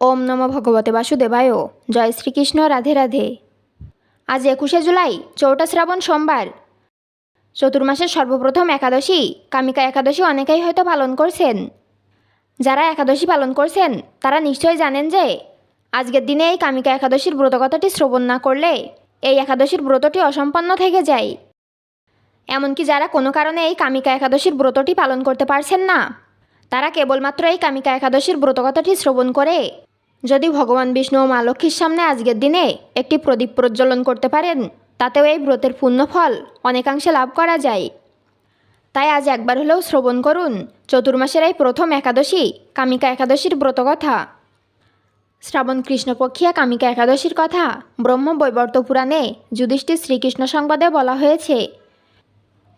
ওম নম ভগবতে বাসুদেবায় জয় শ্রীকৃষ্ণ, রাধে রাধে। আজ একুশে জুলাই, চৌঠা শ্রাবণ সোমবার। চতুর্মাসের সর্বপ্রথম একাদশী। কামিকা একাদশী অনেকেই হয়তো পালন করছেন। যারা একাদশী পালন করছেন, তারা নিশ্চয়ই জানেন যে, আজকের দিনে এই কামিকা একাদশীর ব্রতকথাটি শ্রবণ না করলে এই একাদশীর ব্রতটি অসম্পন্ন থেকে যায়। এমনকি যারা কোনো কারণে এই কামিকা একাদশীর ব্রতটি পালন করতে পারছেন না, তারা কেবলমাত্র এই কামিকা একাদশীর ব্রতকথাটি শ্রবণ করে যদি ভগবান বিষ্ণু ও মা লক্ষ্মীর সামনে আজকের দিনে একটি প্রদীপ প্রজ্বলন করতে পারেন, তাতেও এই ব্রতের পুণ্যফল অনেকাংশে লাভ করা যায়। তাই আজ একবার হলেও শ্রবণ করুন, চতুর্মাসের এই প্রথম একাদশী কামিকা একাদশীর ব্রতকথা শ্রাবণ কৃষ্ণপক্ষিয়া কামিকা একাদশীর কথা ব্রহ্ম বৈবর্ত পুরাণে যুধিষ্ঠির শ্রীকৃষ্ণ সংবাদে বলা হয়েছে।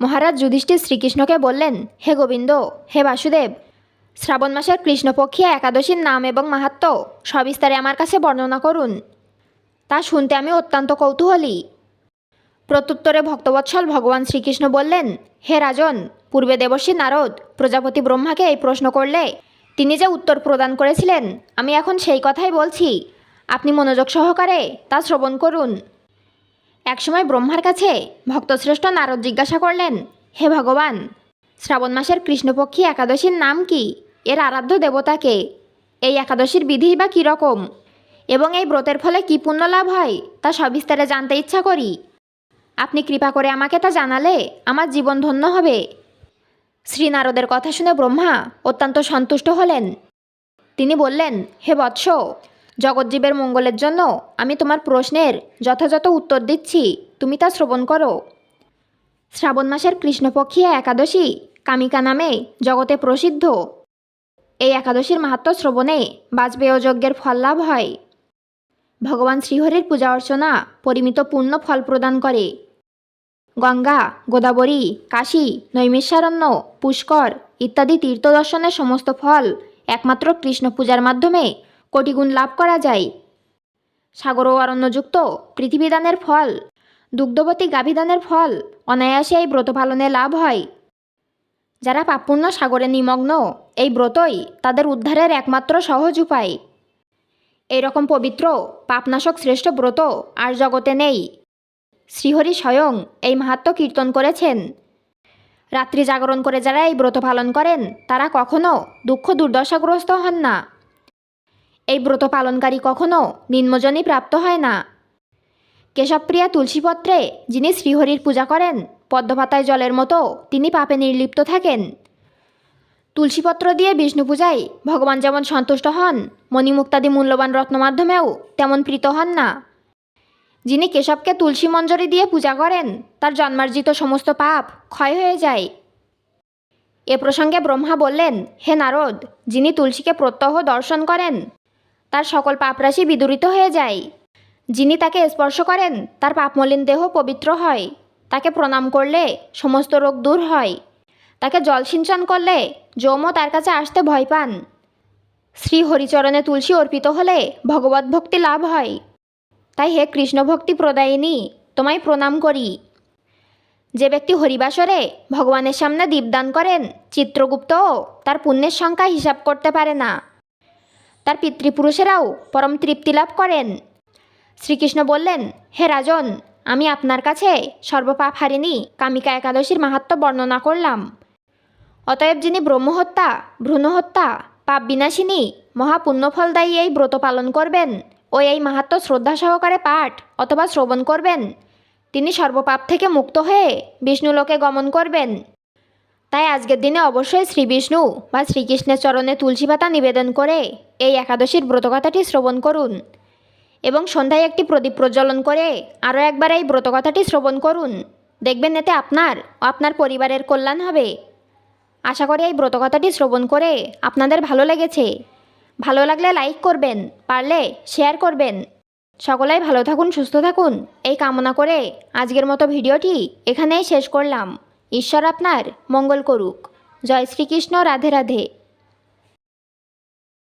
মহারাজ যুধিষ্ঠির শ্রীকৃষ্ণকে বললেন, হে গোবিন্দ, হে বাসুদেব শ্রাবণ মাসের কৃষ্ণপক্ষিয়া একাদশীর নাম এবং মাহাত্ম সবিস্তারে আমার কাছে বর্ণনা করুন। তা শুনতে আমি অত্যন্ত কৌতূহলী। প্রত্যুত্তরে ভক্তবৎসল ভগবান শ্রীকৃষ্ণ বললেন, হে রাজন, পূর্বে দেবর্ষী নারদ প্রজাপতি ব্রহ্মাকে এই প্রশ্ন করলে, তিনি যে উত্তর প্রদান করেছিলেন, আমি এখন সেই কথাই বলছি। আপনি মনোযোগ সহকারে তা শ্রবণ করুন। একসময় ব্রহ্মার কাছে ভক্তশ্রেষ্ঠ নারদ জিজ্ঞাসা করলেন, হে ভগবান, শ্রাবণ মাসের কৃষ্ণপক্ষী, একাদশীর নাম কি? এর আরাধ্য দেবতাকে এই একাদশীর বিধি বা কীরকম এবং এই ব্রতের ফলে কী পুণ্য লাভ হয়? তা সবিস্তারে জানতে ইচ্ছা করি। আপনি কৃপা করে আমাকে তা জানালে আমার জীবন ধন্য হবে। শ্রীনারদের কথা শুনে ব্রহ্মা অত্যন্ত সন্তুষ্ট হলেন। তিনি বললেন, হে বৎস, জগজ্জীবের মঙ্গলের জন্য আমি তোমার প্রশ্নের যথাযথ উত্তর দিচ্ছি। তুমি তা শ্রবণ করো। শ্রাবণ মাসের কৃষ্ণপক্ষী একাদশী কামিকা নামে জগতে প্রসিদ্ধ। এই একাদশীর মাহাত্ম শ্রবণে বাজপেয় যজ্ঞের ফল লাভ হয়। ভগবান শ্রীহরির পূজা অর্চনা পরিমিত পূর্ণ ফল প্রদান করে। গঙ্গা, গোদাবরী, কাশী, নৈমিষারণ্য, পুষ্কর ইত্যাদি তীর্থ দর্শনের সমস্ত ফল একমাত্র কৃষ্ণ পূজার মাধ্যমে কোটিগুণ লাভ করা যায়। সাগর ও অরণ্যযুক্ত পৃথিবীদানের ফল, দুগ্ধবতী গাভীদানের ফল অনায়াসে এই ব্রত পালনে লাভ হয়। যারা পাপপুণ্য সাগরে নিমগ্ন, এই ব্রতই তাদের উদ্ধারের একমাত্র সহজ উপায়। এই রকম পবিত্র, পাপনাশক শ্রেষ্ঠ ব্রত আর জগতে নেই। শ্রীহরি স্বয়ং এই মাহাত্ম কীর্তন করেছেন। রাত্রি জাগরণ করে যারা এই ব্রত পালন করেন, তারা কখনো দুঃখ দুর্দশাগ্রস্ত হন না। এই ব্রত পালনকারী কখনো নিম্নজনই প্রাপ্ত হয় না। কেশবপ্রিয়া তুলসীপত্রে যিনি শ্রীহরির পূজা করেন পদ্মপাতায় জলের মতো তিনি পাপে নির্লিপ্ত থাকেন। তুলসীপত্র দিয়ে বিষ্ণু পূজায় ভগবান যেমন সন্তুষ্ট হন, মণিমুক্তাদি মূল্যবান রত্ন মাধ্যমেও তেমন প্রীত হন না। যিনি কেশবকে তুলসী মঞ্জরি দিয়ে পূজা করেন, তার জন্মার্জিত সমস্ত পাপ ক্ষয় হয়ে যায়। এ প্রসঙ্গে ব্রহ্মা বললেন, হে নারদ, যিনি তুলসীকে প্রত্যহ দর্শন করেন, তার সকল পাপরাশি বিদূরিত হয়ে যায়। যিনি তাকে স্পর্শ করেন, তার পাপমলিন দেহ পবিত্র হয়। তাকে প্রণাম করলে সমস্ত রোগ দূর হয়। তাকে জল সিঞ্চন করলে যমও তার কাছে আসতে ভয় পান। শ্রী হরিচরণে তুলসী অর্পিত হলে ভগবত ভক্তি লাভ হয়। তাই হে কৃষ্ণ ভক্তি প্রদায়িনী, তোমায় প্রণাম করি। যে ব্যক্তি হরিবাসরে ভগবানের সামনে দীপদান করেন, চিত্রগুপ্তও তার পুণ্যের সংখ্যা হিসাব করতে পারে না। তার পিতৃপুরুষেরাও পরম তৃপ্তি লাভ করেন। শ্রীকৃষ্ণ বললেন, হে রাজন আমি আপনার কাছে সর্বপাপ হারিনি কামিকা একাদশীর মাহাত্ম বর্ণনা করলাম। অতএব যিনি ব্রহ্মহত্যা, ভ্রূণহত্যা পাপ বিনাশিনী মহাপুণ্যফলদায়ী এই ব্রত পালন করবেন ও এই মাহাত্ম শ্রদ্ধা সহকারে পাঠ অথবা শ্রবণ করবেন, তিনি সর্বপাপ থেকে মুক্ত হয়ে বিষ্ণুলোকে গমন করবেন। তাই আজকের দিনে অবশ্যই শ্রী বিষ্ণু বা শ্রীকৃষ্ণের চরণে তুলসী পাতা নিবেদন করে এই একাদশীর ব্রতকথাটি শ্রবণ করুন। এবং সন্ধ্যায় একটি প্রদীপ প্রজ্বলন করে, আরও একবার এই ব্রতকথাটি শ্রবণ করুন। দেখবেন এতে আপনার ও আপনার পরিবারের কল্যাণ হবে। আশা করি এই ব্রতকথাটি শ্রবণ করে আপনাদের ভালো লেগেছে। ভালো লাগলে লাইক করবেন, পারলে শেয়ার করবেন। সকলেই ভালো থাকুন, সুস্থ থাকুন। এই কামনা করে আজকের মতো ভিডিওটি এখানেই শেষ করলাম। ঈশ্বর আপনার মঙ্গল করুক। জয় শ্রীকৃষ্ণ, রাধে রাধে।